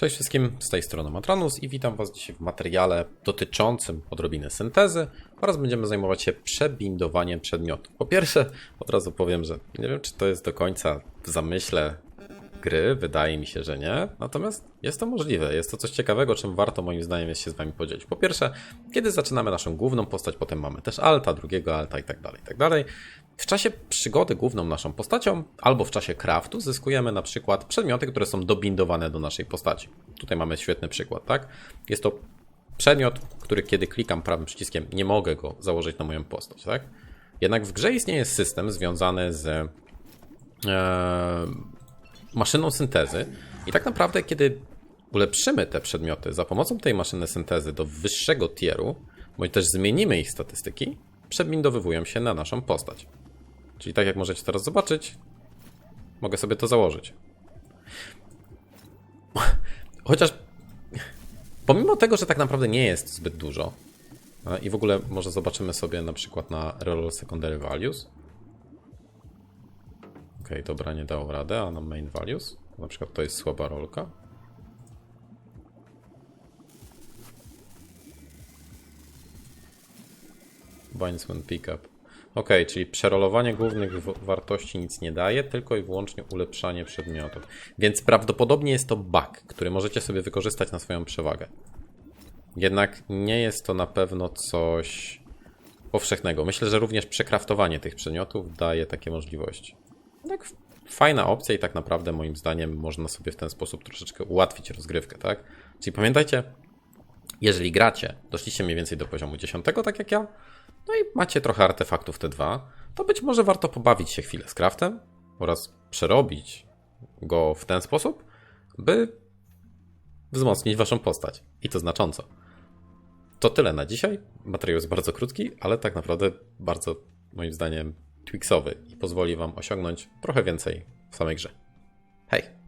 Cześć wszystkim, z tej strony Matranus i witam Was dzisiaj w materiale dotyczącym odrobiny syntezy oraz będziemy zajmować się przebindowaniem przedmiotów. Po pierwsze, od razu powiem, że nie wiem, czy to jest do końca w zamyśle gry, wydaje mi się, że nie, natomiast jest to możliwe, jest to coś ciekawego, czym warto moim zdaniem jest się z Wami podzielić. Po pierwsze, kiedy zaczynamy naszą główną postać, potem mamy też alta, drugiego alta i tak dalej, i tak dalej. W czasie przygody główną naszą postacią albo w czasie craftu zyskujemy na przykład przedmioty, które są dobindowane do naszej postaci. Tutaj mamy świetny przykład, tak? Jest to przedmiot, który kiedy klikam prawym przyciskiem nie mogę go założyć na moją postać, tak? Jednak w grze istnieje system związany z e, maszyną syntezy i tak naprawdę kiedy ulepszymy te przedmioty za pomocą tej maszyny syntezy do wyższego tieru, bądź też zmienimy ich statystyki, przebindowywują się na naszą postać. Czyli tak jak możecie teraz zobaczyć, mogę sobie to założyć. Chociaż pomimo tego, że tak naprawdę nie jest zbyt dużo a, i w ogóle może zobaczymy sobie na przykład na Reroll Secondary Values. Ok, dobra, nie dało radę, a na Main Values? Na przykład to jest słaba rolka. Binds when pickup. Ok, czyli przerolowanie głównych wartości nic nie daje, tylko i wyłącznie ulepszanie przedmiotów. Więc prawdopodobnie jest to bug, który możecie sobie wykorzystać na swoją przewagę. Jednak nie jest to na pewno coś powszechnego. Myślę, że również przekraftowanie tych przedmiotów daje takie możliwości. Tak, fajna opcja i tak naprawdę moim zdaniem można sobie w ten sposób troszeczkę ułatwić rozgrywkę, tak? Czyli pamiętajcie, jeżeli gracie, doszliście mniej więcej do poziomu 10, tak jak ja, no i macie trochę artefaktów T2, to być może warto pobawić się chwilę z craftem oraz przerobić go w ten sposób, by wzmocnić waszą postać. I to znacząco. To tyle na dzisiaj. Materiał jest bardzo krótki, ale tak naprawdę bardzo, moim zdaniem, twixowy i pozwoli wam osiągnąć trochę więcej w samej grze. Hej!